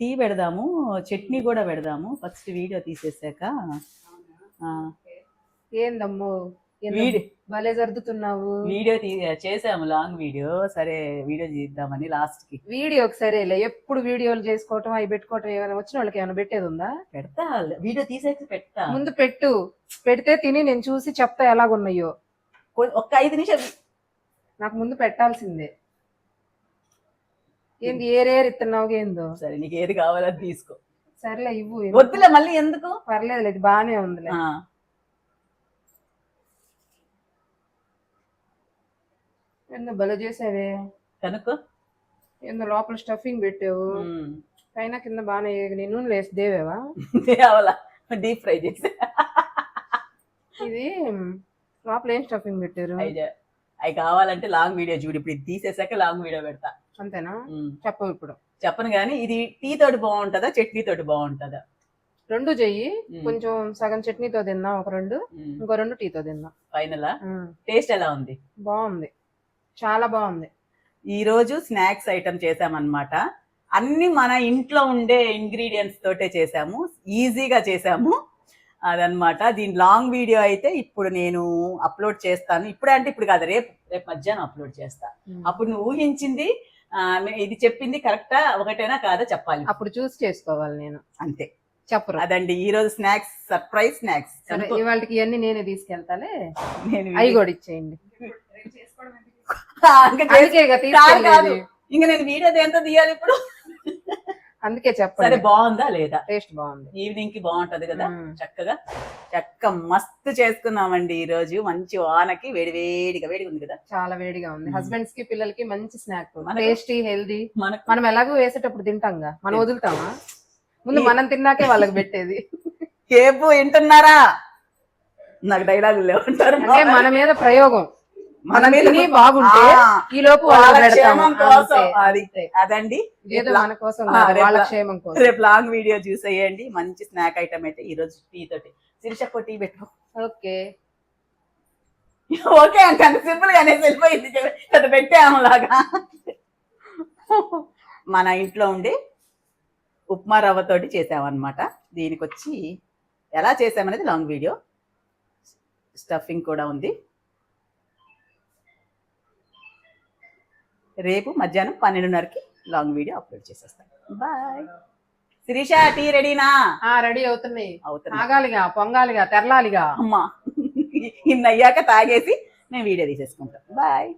Tea పెడదాము చట్నీ కూడా పెడదాము. ఫస్ట్ వీడియో తీసేసాక. ఏందమ్మో? భలే సర్దుతున్నావు. వీడియో తీ చేసాము లాంగ్ వీడియో. సరే వీడియో తీద్దామని లాస్ట్కి వీడియోకి సరేలే ఎప్పుడు వీడియోలు చేసుకోవటం అవి పెట్టుకోవటం ఏమైనా వచ్చిన వాళ్ళకి ఏమైనా పెట్టేది ఉందా? పెడతా వీడియో తీసేసి పెడతా. ముందు పెట్టు. పెడితే తిని నేను చూసి చెప్తా ఎలాగున్నాయో. కొ- ఒక్క ఐదు నిమిషాలు. నాకు ముందు పెట్టాల్సిందే. ఏంది ఏరేరు ఇస్తున్నావు ఏందో? సరే నీకు ఏది కావాలో అది తీసుకో. సర్లే ఇవ్వు వద్దులే మళ్ళీ ఎందుకు? పర్లేదు ఇది బాగానే ఉందిలే. ఆ, ఏందో భలే చేసావే. కనుక్కో. ఏందో లోపల స్టఫింగ్ పెట్టావు. ఉమ్. పైన కింద బాగానే నేను నూనె దేవేవా? తేవాలా డీప్ ఫ్రై చేసి. ఇది లోపల ఏం స్టఫింగ్ పెట్టారు? అవి అవి కావాలంటే లాంగ్ వీడియో చూడు ఇప్పుడు ఇది తీసేసాక లాంగ్ వీడియో పెడతా. అంతేనా. చెప్పవు ఇప్పుడు. చెప్పను కానీ ఇది టీ తోటి బాగుంటుందా చట్నీ తోటి బాగుంటుందా? రెండు చెయ్యి. కొంచెం సగం చట్నీతో తిందాం ఒక రెండు. ఇంకో రెండు టీతో తిందాం. ఫైనల్ టేస్ట్ ఎలా ఉంది? బాగుంది. చాలా బాగుంది. ఈ రోజు స్నాక్స్ ఐటమ్ చేసామన్నమాట అన్ని మన ఇంట్లో ఉండే ఇంగ్రీడియంట్స్ తోటే చేసాము ఈజీగా చేసాము అదనమాట దీని లాంగ్ వీడియో అయితే ఇప్పుడు నేను అప్లోడ్ చేస్తాను. ఇప్పుడు అంటే ఇప్పుడు కాదు రేపు రేపు మధ్యాహ్నం అప్లోడ్ చేస్తా. అప్పుడు నువ్వు ఊహించింది ఇది చెప్పింది కరెక్టా? ఒకటేనా కాదా చెప్పాలి. అప్పుడు చూసి చేసుకోవాలి నేను. అంతే. చెప్పరు. అదండి ఈ రోజు స్నాక్స్ సర్ప్రైజ్ స్నాక్స్. ఇవాళకి ఇవన్నీ నేనే తీసుకెళ్తాలే? నేను అవి కూడా ఇచ్చేయండి. ఇంకా నేను వీడియో దేంతో తీయాలి ఇప్పుడు? అందుకే సరే చెప్పండి బాగుందా లేదా? టేస్ట్ బాగుంది. ఈవినింగ్కి బాగుంటది కదా? మ్మ్. చక్కగా. చక్క మస్తు చేసుకున్నామండి ఈ రోజు మంచి వానకి వేడి వేడిగా వేడిగా ఉంది కదా? చాలా వేడిగా ఉంది. మ్మ్. హస్బెండ్స్కి పిల్లలకి మంచి స్నాక్ మనకు- టేస్టీ హెల్దీ మనకు మనం ఎలాగో వేసేటప్పుడు తింటాంగా మనం. వదులుతామా? ముందు మనం తిన్నాకే వాళ్ళకి పెట్టేది. ఏపు వింటున్నారా? నాకు డైలాగులు లేవంటారు అంటే మన మీద ప్రయోగం. మన మీద బాగుంటే ఈ లోపు. అదండి. కాదు, రేపు లాంగ్ వీడియో చూసేయండి మంచి స్నాక్ ఐటమ్ అయితే ఈ రోజు టీ తోటి. శిరీషకు టీ పెట్టు. ఓకే. ఓకే అంటే. అంత సింపుల్ గానే వెళ్ళిపోయింది. అది పెట్టాము లాగా. మన ఇంట్లో ఉండి ఉప్మా రవ్వతోటి చేసామన్నమాట. దీనికి వచ్చి ఎలా చేసామనేది లాంగ్ వీడియో. స్టఫింగ్ కూడా ఉంది. రేపు మధ్యాహ్నం పన్నెండున్నరకి లాంగ్ వీడియో అప్లోడ్ చేసేస్తాను. బాయ్ శిరీష టీ రెడీనా? రెడీ అవుతున్నాయి. అవుతున్నా ఆగాలిగా పొంగాలిగా తెరలాలిగా. అమ్మా ఇన్ని అయ్యాక తాగేసి నేను వీడియో తీసేసుకుంటాను బాయ్